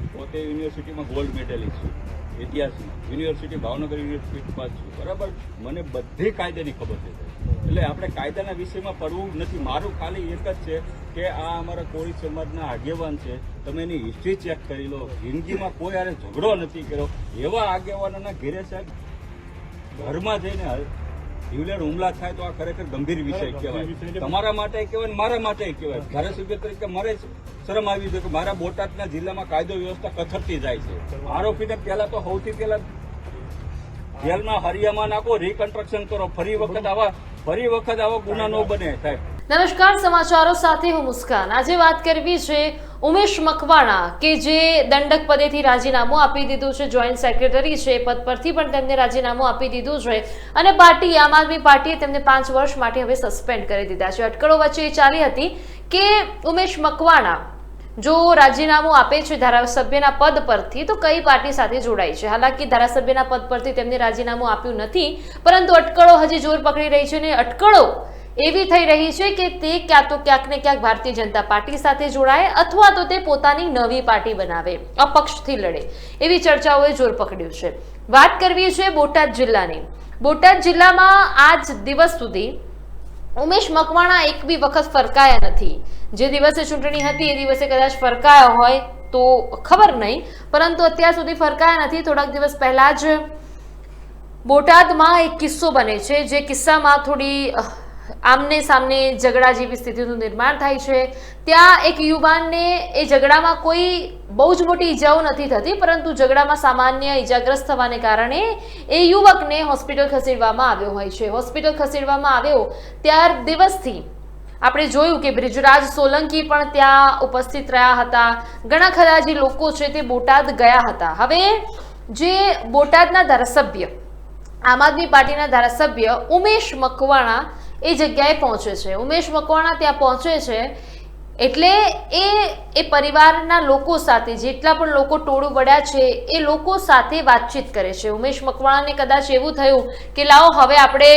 પોતે યુનિવર્સિટીમાં gold medallist છું ઇતિહાસમાં યુનિવર્સિટી, ભાવનગર યુનિવર્સિટીમાં છું. બરાબર? મને બધી કાયદાની ખબર છે. એટલે આપણે કાયદાના વિષયમાં પડવું નથી. મારું ખાલી એક જ છે કે આ અમારા કોળી સમાજના આગેવાન છે. તમે એની હિસ્ટ્રી ચેક કરી લો. જિંદગીમાં કોઈ આને ઝઘડો નથી કર્યો. એવા આગેવાનોના ઘેરે સાહેબ, ઘરમાં જઈને જીવલેણ હુમલા થાય તો આ ખરેખર ગંભીર વિષય કહેવાય. તમારા માટે કહેવાય ને મારા માટે કહેવાય. ધારાસભ્ય તરીકે મારે શરમ આવી છે કે મારા બોટાદના જિલ્લામાં કાયદો વ્યવસ્થા કથરતી જાય છે. આરોપીને પહેલા તો સૌથી પહેલા જેલમાં હરિયામાં નાખો રિકન્સ્ટ્રક્શન કરો. ફરી વખત આવા ફરી વખત આવો ગુના ન બને સાહેબ. નમસ્કાર સમાચારો સાથે હું મુસ્કાન. આજે વાત કરવી છે ઉમેશ મકવાણા કે જે દંડક પદેથી રાજીનામું આપી દીધું છે, જોઈન્ટ સેક્રેટરી છે એ પદ પરથી પણ તેમને રાજીનામું આપી દીધું છે અને પાર્ટી, આમ આદમી પાર્ટીએ તેમને પાંચ વર્ષ માટે હવે સસ્પેન્ડ કરી દીધા છે. અટકળો વચ્ચે એ ચાલી હતી કે ઉમેશ મકવાણા જો રાજીનામું આપે છે ધારાસભ્યના પદ પરથી, તો કઈ પાર્ટી સાથે જોડાય છે? હાલાકી ધારાસભ્યના પદ પરથી તેમને રાજીનામું આપ્યું નથી, પરંતુ અટકળો હજી જોર પકડી રહી છે અને અટકળો એવી થઈ રહી છે કે તે ક્યાં તો ક્યાંક ને ક્યાંક ભારતીય જનતા પાર્ટી સાથે જોડાય અથવા તો તે પોતાની નવી પાર્ટી બનાવે, અપક્ષથી લડે. એવી ચર્ચાઓએ જોર પકડ્યું છે. વાત કરવી છે બોટાદ જિલ્લાની. બોટાદ જિલ્લામાં આજ દિવસ સુધી ઉમેશ મકવાણા એક બી વખત ફરકાયા નથી. જે દિવસે ચૂંટણી હતી એ દિવસે કદાચ ફરકાયા હોય તો ખબર નહીં, પરંતુ અત્યાર સુધી ફરકાયા નથી. થોડાક દિવસ પહેલા જ બોટાદમાં એક કિસ્સો બને છે, જે કિસ્સામાં થોડી આમને સામને ઝઘડા જેવી સ્થિતિનું નિર્માણ થાય છે. ત્યાં એક યુવાનને એ ઝઘડામાં કોઈ બહુ જ મોટી ઈજાઓ નથી થતી, પરંતુ ઝઘડામાં સામાન્ય ઈજાગ્રસ્ત થવાને કારણે એ યુવકને હોસ્પિટલ ખસેડવામાં આવ્યો હોય છે. હોસ્પિટલ ખસેડવામાં આવ્યો ત્યાર દિવસથી આપણે જોયું કે બ્રિજરાજ સોલંકી પણ ત્યાં ઉપસ્થિત રહ્યા હતા. ઘણા ખરા જે લોકો છે તે બોટાદ ગયા હતા. હવે જે બોટાદના ધારાસભ્ય, આમ આદમી પાર્ટીના ધારાસભ્ય ઉમેશ મકવાણા એ જગ્યાએ પહોંચે છે. ઉમેશ મકવાણા ત્યાં પહોંચે છે એટલે એ એ પરિવારના લોકો સાથે, જેટલા પણ લોકો ટોળું વળ્યા છે, એ લોકો સાથે વાતચીત કરે છે. ઉમેશ મકવાણાને કદાચ એવું થયું કે લાવો, હવે આપણે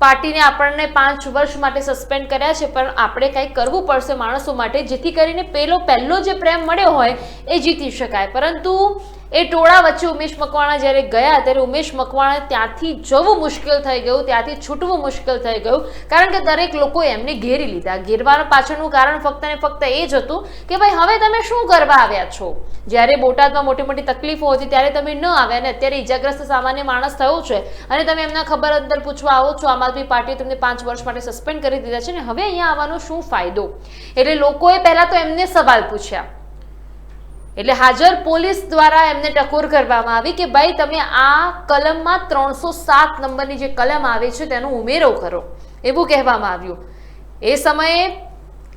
પાર્ટીને આપણને પાંચ વર્ષ માટે સસ્પેન્ડ કર્યા છે, પણ આપણે કંઈક કરવું પડશે માણસો માટે, જેથી કરીને પેલો, પહેલો જે પ્રેમ મળ્યો હોય એ જીતી શકાય. પરંતુ એ ટોળા વચ્ચે ઉમેશ મકવાણા જ્યારે ગયા ત્યારે ઉમેશ મકવાણા ત્યાંથી જવું મુશ્કેલ થઈ ગયું, ત્યાંથી છૂટવું મુશ્કેલ થઈ ગયું. કારણ કે દરેક લોકોએ એમને ઘેરી લીધા. ઘેરવાના પાછળનું કારણ ફક્ત ને ફક્ત એ જ હતું કે ભાઈ, હવે તમે શું કરવા આવ્યા છો? જ્યારે બોટાદમાં મોટી મોટી તકલીફો હતી ત્યારે તમે ન આવ્યા અને અત્યારે ઈજાગ્રસ્ત સામાન્ય માણસ થયો છે. અને તમે એમના ખબર અંદર પૂછવા આવો છો, આમ આદમી પાર્ટીએ તમને પાંચ વર્ષ માટે સસ્પેન્ડ કરી દીધા છે ને, હવે અહીંયા આવવાનો શું ફાયદો? એટલે લોકોએ પહેલાં તો એમને સવાલ પૂછ્યા. એટલે હાજર પોલીસ દ્વારા એમને ટકોર કરવામાં આવી કે ભાઈ, તમે આ કલમમાં ત્રણસો સાત નંબરની જે કલમ આવે છે તેનો ઉમેરો કરો, એવું કહેવામાં આવ્યું. એ સમયે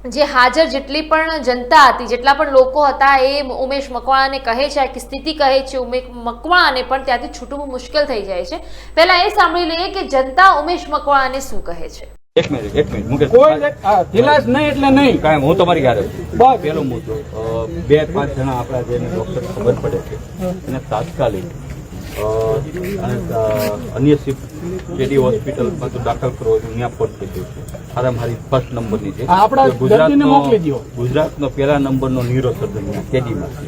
જે હાજર જેટલી પણ જનતા હતી, જેટલા પણ લોકો હતા, એ ઉમેશ મકવાણાને કહે છે કે સ્થિતિ કહે છે, ઉમેશ મકવાણાને પણ ત્યાંથી છૂટવું મુશ્કેલ થઈ જાય છે. પહેલાં એ સાંભળી લઈએ કે જનતા ઉમેશ મકવાણાને શું કહે છે. એક મિનિટ એક મિનિટ મુકેશ કોઈ દિલાસ નહીં એટલે નહીં. કાંઈ હું તમારી યારે બસ. પેલો મુદ્દો. બે પાંચ જણા આપણા જેને ડોક્ટર ખબર પડે છે એને તાત્કાલિક અને, અન્ય શિફ્ટ જેડી હોસ્પિટલમાં તો દાખલ જોઈએ ત્યાં ફોન કર્યો છે. હારામ મારી ફર્સ્ટ નંબરની છે. ગુજરાતનો-. ગુજરાતનો પહેલા નંબરનો નીરો સર્જન કેડીમાં છે.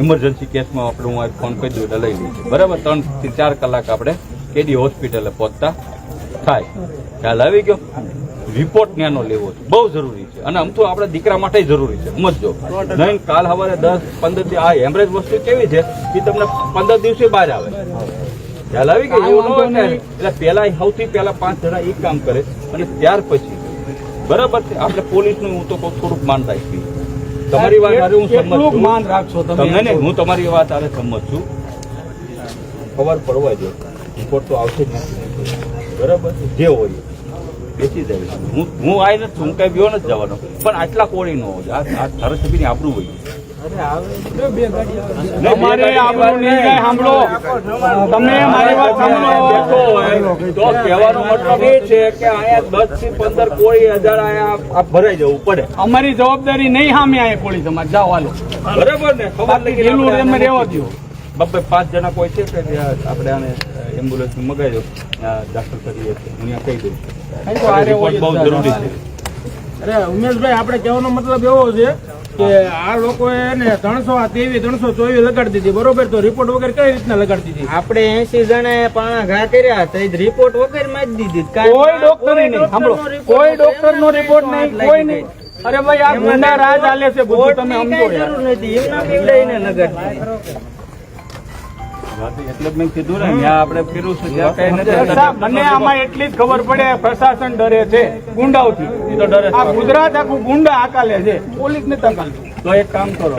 ઇમરજન્સી કેસમાં આપણે હું ફોન કરી દઉં એટલે લઈ લઈએ બરાબર? ત્રણથી ચાર કલાક આપણે કેડી હોસ્પિટલે પહોંચતા. થાય. ખ્યાલ આવી ગયો? રિપોર્ટ ત્યાંનો લેવો છે. બહુ જરૂરી છે. અને આમ તો આપણા દીકરા માટે જરૂરી છે. સમજજો નહીં કાલ સવારે દસ પંદર દી આ એમરેજ વસ્તુ કેવી છે? કે તમને પંદર દિવસે બહાર આવે. ખ્યાલ આવી ગયો? એવું ન હોય એટલે પેલા સૌથી પહેલા પાંચ જણા એ કામ કરે. અને ત્યાર પછી. બરાબર છે? આપણે પોલીસનું હું તો કહું થોડુંક માન રાખી તમારી વાત હું સંમત માન રાખશો તમે? ને હું તમારી વાત આને સંમત છું. ખબર પડવા દો. રિપોર્ટ તો આવશે જ નથી. બરાબર? જે હોય બેસી જાય હું હું આઈ નથી હું કઈ ગયો નથી જવાનો. પણ આટલા કોળી નો આ ધારાસભ્યની આબરૂ હોય. તમારે આપણું નહીં. જાય સાંભળો. તમે મારી વાત સાંભળો. તો કહેવાનો મતલબ એ છે કે અહીંયા દસથી પંદર કોળી હજાર અહીંયા ભરાઈ જવું પડે. અમારી જવાબદારી નહીં સામે અહીંયા પોલીસ અમારે. જાઓ હાલો. બરાબર ને? ખબર રહેવા દો. બબ્બે પાંચ જણા કોઈ છે કે આપણે આને એમ્બ્યુલન્સ મગાવી દો દાખલ કરીએ હું અહીંયા કહી દઉં. બહુ જરૂરી છે. અરે ઉમેશભાઈ આપણે કહેવાનો મતલબ એવો છે કે આ લોકોએ ને ત્રણસો ત્રેવીસ ત્રણસો ચોવીસ લગાડી દીધી. બરોબર? તો રિપોર્ટ વગર કઈ રીતના લગાડી દીધી? આપણે એસી જણા પાણા ઘા કર્યા તો રિપોર્ટ વગરમાં જ દીધી. કોઈ ડોક્ટર નહીં સાંભળો કોઈ ડોક્ટર નો રિપોર્ટ નહીં કોઈ નહીં. અરે ભાઈ આ ગુંડા રાજ હાલે છે બધું તમે સમજો જરૂર નથી. એમના લગાડતી એટલે મેં કીધું ને ત્યાં આપણે ફેરવું છે ત્યાં કઈ મને આમાં એટલી જ ખબર પડે પ્રશાસન ડરે છે ગુંડાઓથી. તો ડરે આ ગુજરાત આખું ગુંડા આકાલે છે. પોલીસ ને તકાલતું તો એક કામ કરો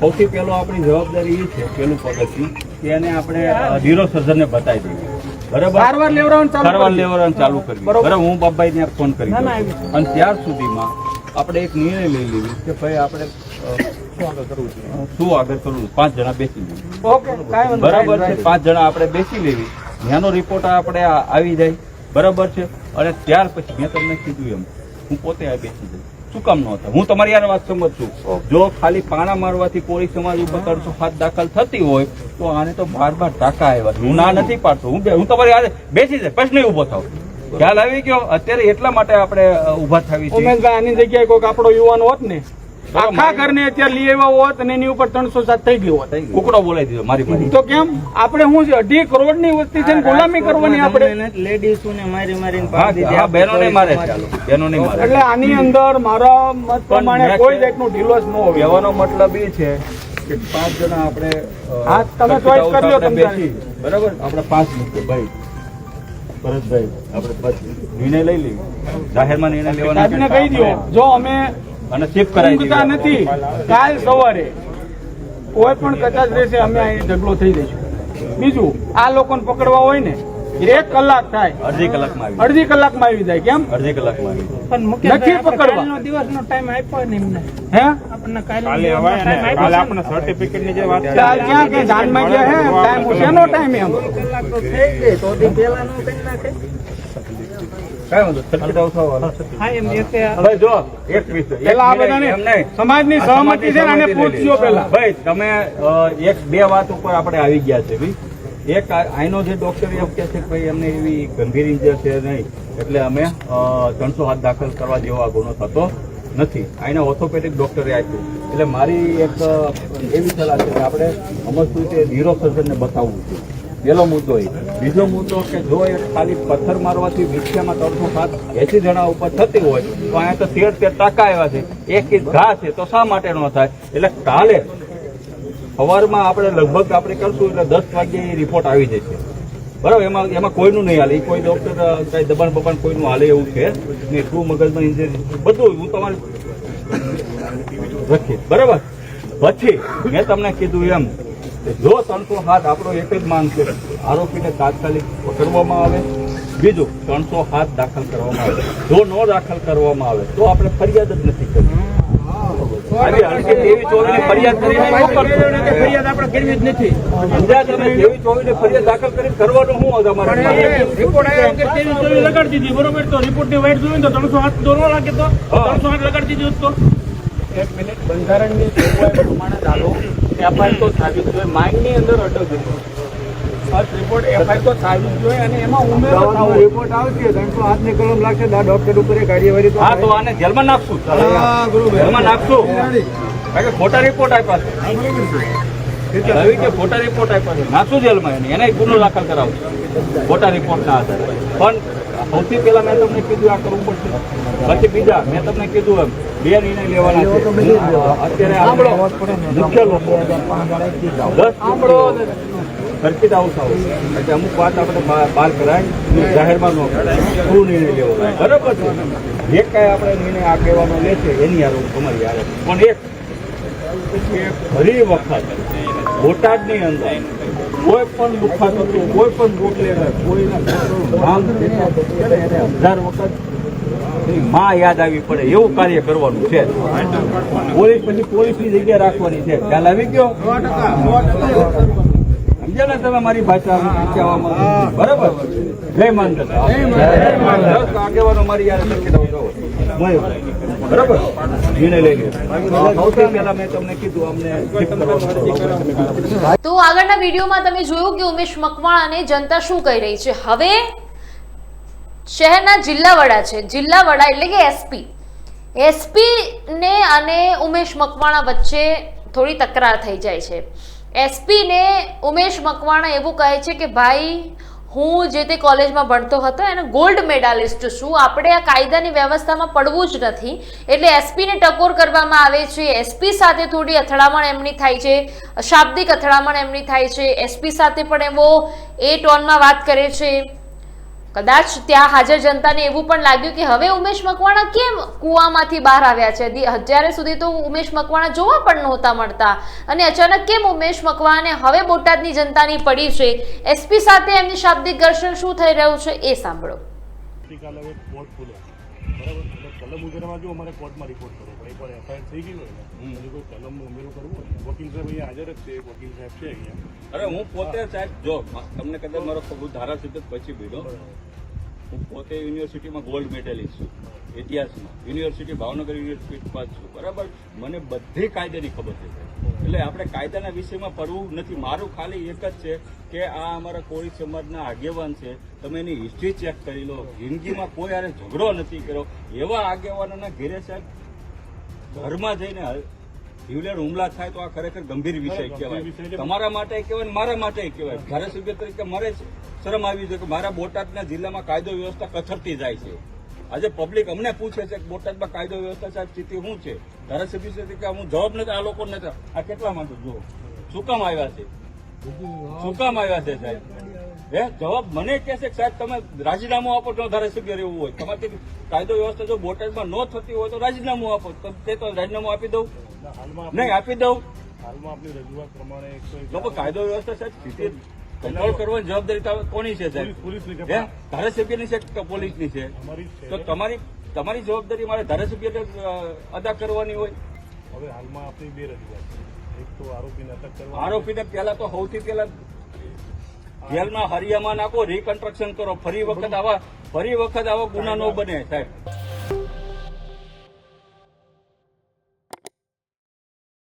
સૌથી પહેલો આપણી જવાબદારી એ છે પેલું પગથિયું કે એને આપણે ઝીરો સર્જનને બતાવી દઈએ. બરાબર? સારવાર લેવડાવવાનું ચાલુ સારવાર કરી. લેવડાવવાનું ચાલુ કરવી બરાબર. હું બાપભાઈ ને ફોન કરી ના. ના. અને ત્યાર સુધીમાં આપણે એક નિર્ણય લઈ લેવી કે ભાઈ આપણે શું આગળ કરવું? પાંચ જણા બેસી વાંધો બરાબર છે? પાંચ જણા આપણે બેસી લેવી. ત્યાંનો રિપોર્ટ આપણે આવી જાય. બરાબર છે? અને ત્યાર પછી મેં તમને કીધું એમ હું પોતે આ બેસી જઈશ. શું કામ ન હતા? હું તમારી યાર વાત સમજ છું. જો ખાલી પાણા મારવાથી કોળી સમાજ ઉપર ત્રણસો હાથ દાખલ થતી હોય તો આને તો બાર બાર ટાકા આવ્યા હું ના નથી પાડતો. હું હું તમારી યાર બેસી જાય પ્રશ્ન ઊભો થાવ. ખ્યાલ આવી ગયો? અત્યારે એટલા માટે આપણે ઊભા થવી છે. આની જગ્યાએ કોઈક આપણો યુવાન હોત ને આખા ઘરને અત્યારે લઈ આવ્યા હોત અને એની ઉપર ત્રણસો સાત થઈ ગયો હોત. કુકડો બોલાવી દીધો મારી તો કેમ? આપણે શું છે અઢી કરોડની વસ્તી છે ગુલામી કરવાની આપણે. લેડીઝોને મારી મારીને હા પાડી દીધી. હા બહેનો ને મારે બહેનો ને મારે. એટલે આની અંદર મારા મત પ્રમાણે કોઈ જાતનું ઢીલો ન હોય. કહેવાનો મતલબ એ છે કે પાંચ જણા આપણે હા, તમે ચોઈસ કરી લો તમે બરાબર? આપણે પાંચ મિત્રો ભાઈ ભરતભાઈ આપણે નિર્ણય લઈ લઈએ. જાહેરમાં નિર્ણય લેવાનો કહી દો જો અમે અને શિફ્ટ કરાવી ઊંઘતા નથી. કાલ સવારે કોઈ પણ કચાશ રહેશે અમે અહીં ઢગલો થઈ જઈશું. બીજું આ લોકોને પકડવા હોય ને એક કલાક થાય. અડધી કલાકમાં માં અડધી કલાકમાં આવી જાય કેમ? અડધી કલાકમાં માં પણ નથી પકડવા. દિવસનો ટાઈમ આપ્યો ને એમને. હે? આપણને દિવસનો time આપ્યો છે. ને. ચાલ ક્યાં કે જાનમાં ગયા હે? ટાઈમ શેનો ટાઈમ એમ? કલાક તો થઈ ગઈ, તો દી પહેલાનો કઈ નાખે. સમાજની આ સહમતિ છે અને આને પૂછજો પેલા. ભાઈ તમે એક બે વાત ઉપર આપણે આવી ગયા છે એક આઈનો જે ડોક્ટર એમ કહે છે ભાઈ એમને એવી ગંભીર ઇન્જર છે નહીં. એટલે અમે ત્રણસો હાથ દાખલ કરવા જેવો આ ગુનો થતો નથી. આઈના ઓર્થોપેડિક ડોક્ટરે આપ્યું. એટલે મારી એક એવી સલાહ છે કે આપણે સમજતું છે ઝીરો સર્જનને બતાવવું છે. પહેલો મુદ્દો એ. બીજો મુદ્દો કે જો એ ખાલી પથ્થર મારવાથી વિછિયામાં ત્રણસો સાત એસી જણા ઉપર થતી હોય તો અહીંયા તો તેર તેર ટાંકા આવ્યા છે. એક ઇંચ ઘા છે તો શા માટે ન થાય? એટલે કાલે સવારમાં આપણે લગભગ આપણે કરશું એટલે દસ વાગ્યે એ રિપોર્ટ આવી જશે. બરાબર? એમાં એમાં કોઈનું નહીં હાલે. કોઈ ડોક્ટર કઈ દબાણ બબાણ કોઈનું હાલે એવું છે ને શું મગજમાં ઇન્જરી બધું હું તમારે રાખીએ. બરાબર? પછી મેં તમને કીધું એમ જો ત્રણસો સાત આપણો એક જ માંગ છે આરોપીને તાત્કાલિક પકડવામાં આવે. બીજું ત્રણસો સાત દાખલ કરવામાં આવે. જો ન દાખલ કરવામાં આવે તો આપણે ફરિયાદ જ નથી કરવી. આવી હલકી તેવી ચોરીની ફરિયાદ કરીને શું કરશો? ફરિયાદ આપણે કરવી જ નથી. સમજ્યા તમે તેવી ચોરીની ફરિયાદ દાખલ કરીને કરવાનું શું હતું અમારે રિપોર્ટ આવ્યો કે તેવી ચોરી લગાડી દીધી બરોબર? તો રિપોર્ટની વાઈટ જોઈને તો ત્રણસો હાથ તો લાગે તો? ત્રણસો હાથ લગાડી દીધું તો? એક મિનિટ બંધારણની જોગવાઈ પ્રમાણે ચાલો એફઆઈઆર તો થવી જોઈએ. માઇન્ડની અંદર અટક ફર્સ્ટ રિપોર્ટ એફઆઈઆર તો થવી જોઈએ અને એમાં ઉમેરો રિપોર્ટ આવશે ત્રણસો હાથની કલમ લાગશે આ ડોક્ટર ઉપર કાર્યવાહી તો હા તો આને જેલમાં નાખશું. જેલમાં નાખશું. કારણ કે ખોટા રિપોર્ટ આપ્યા છે. રવિ કે ખોટા રિપોર્ટ આપ્યા છે. નાખશું જેલમાં એને. એને ગુનો દાખલ કરાવશું ખોટા રિપોર્ટના આધારે. પણ સૌથી પહેલા મેં તમને કીધું આ કરવું પડશે. પછી બીજા મેં તમને કીધું એમ બે નિર્ણય લેવાના છે. અત્યારે આપણે મુખ્ય લોકો. દસ સાંભળો સર્કિટ જ આવશે એટલે અમુક વાત આપણે બહાર કરાય જાહેરમાં ન કરાય. શું નિર્ણય લેવો બરાબર છે. જે કાંઈ આપણે નિર્ણય આ કહેવાનો લે છે એની યાર તમારી યાર પણ એક ફરી વખત બોટાદની અંદર કોઈ પણ દુખાત હતું કોઈ પણ બુટલેગર કોઈના એને હજાર વખતમાં યાદ આવી પડે એવું કાર્ય કરવાનું છે. પોલીસ પછી પોલીસની જગ્યા રાખવાની છે. ખ્યાલ આવી ગયો? સમજ્યા ને તમે મારી ભાષા કહેવામાં બરાબર? જય માનતા. આગેવાનો મારી યાર બરાબર? નિર્ણય લઈ કરવાનું. તો આગળના વિડીયોમાં તમે જોયું કે ઉમેશ મકવાણાને જનતા શું કહી રહી છે? હવે શહેરના જિલ્લા વડા છે. જિલ્લા વડા એટલે કે એસપી એસપી ને અને ઉમેશ મકવાણા વચ્ચે થોડી તકરાર થઈ જાય છે. એસપી ને ઉમેશ મકવાણા એવું કહે છે કે, ભાઈ હું જે તે કોલેજમાં ભણતો હતો, એનો ગોલ્ડ મેડાલિસ્ટ છું. આપણે આ કાયદાની વ્યવસ્થામાં પડવું જ નથી. એટલે એસપીને ટકોર કરવામાં આવે છે. એસપી સાથે થોડી અથડામણ એમની થાય છે. શાબ્દિક અથડામણ એમની થાય છે. એસપી સાથે પણ એવો એ ટોનમાં વાત કરે છે. કદાચ ત્યાં હાજર જનતાને એવું પણ લાગ્યું કે હવે ઉમેશ મકવાણા કેમ કૂવામાંથી બહાર આવ્યા છે? અત્યારે સુધી તો ઉમેશ મકવાણા જોવા પણ નહોતા મળતા. અને અચાનક કેમ ઉમેશ મકવાણાને હવે બોટાદની જનતાની પડી છે? એસપી સાથે એમની શાબ્દિક ઘર્ષણ શું થઈ રહ્યું છે એ સાંભળો. કોર્ટમાં રિપોર્ટ કરવો એફઆઈઆર થઈ ગઈ હોય ને કોઈ કલમ ઉમેરો કરવો હોય વકીલ સાહેબ અહીંયા હાજર જ છે વકીલ સાહેબ છે અહીંયા. અરે હું પોતે સાહેબ જો તમને કદાચ મારો હું ધારાસભ્ય પછી ભીડો હું પોતે યુનિવર્સિટીમાં ગોલ્ડ મેડલિસ્ટ છું ઇતિહાસમાં. યુનિવર્સિટી ભાવનગર યુનિવર્સિટીમાં જ છું બરાબર? મને બધી કાયદાની ખબર છે એટલે આપણે કાયદાના વિષયમાં પડવું નથી. મારું ખાલી એક જ છે કે આ અમારા કોળી સમાજના આગેવાન છે. તમે એની હિસ્ટ્રી ચેક કરી લો. જિંદગીમાં કોઈ હારે ઝઘડો નથી કર્યો. એવા આગેવાનોના ઘેરે સાહેબ ઘરમાં જઈને જીવલેણ હુમલા થાય તો આ ખરેખર ગંભીર વિષય કહેવાય. તમારા માટે કહેવાય મારા માટે કહેવાય. ધારાસભ્ય તરીકે મારે શરમ આવી છે કે મારા બોટાદના જિલ્લામાં કાયદો વ્યવસ્થા કથરતી જાય છે. આજે પબ્લિક અમને પૂછે છે કે બોટાદમાં કાયદો વ્યવસ્થા સાહેબ સ્થિતિ શું છે? ધારાસભ્ય તરીકે હું જવાબ નથી આ લોકો નથી. આ કેટલા માટે જુઓ. શું કામ આવ્યા છે? શું કામ આવ્યા છે સાહેબ? હે? જવાબ મને કે છે કે સાહેબ તમે રાજીનામું આપો તો ધારાસભ્ય રહેવું હોય. તમારાથી કાયદો વ્યવસ્થા જો બોટાદમાં ન થતી હોય તો રાજીનામું આપો. તો તે તો રાજીનામું આપી દઉં? નહીં આપી દઉં? હાલમાં આપણી રજૂઆત પ્રમાણે લોકો કાયદો વ્યવસ્થા સાહેબ સ્થિતિ કંટ્રોલ કરવાની જવાબદારી કોની છે સાહેબ? પોલીસ- પોલીસની છે. હે? ધારાસભ્યની છે કે પોલીસની છે? તો તમારી તમારી જવાબદારી મારે ધારાસભ્યને અદા કરવાની હોય? હવે હાલમાં આપણી બે રજૂઆત છે. એક તો આરોપીને અટક કરવા આરોપીને પહેલા તો સૌથી પહેલા જેલમાં હરિયામાં નાખો રિકન્સ્ટ્રક્શન કરો. ફરી વખત આવા ફરી વખત આવા ગુના ન બને, સાહેબ.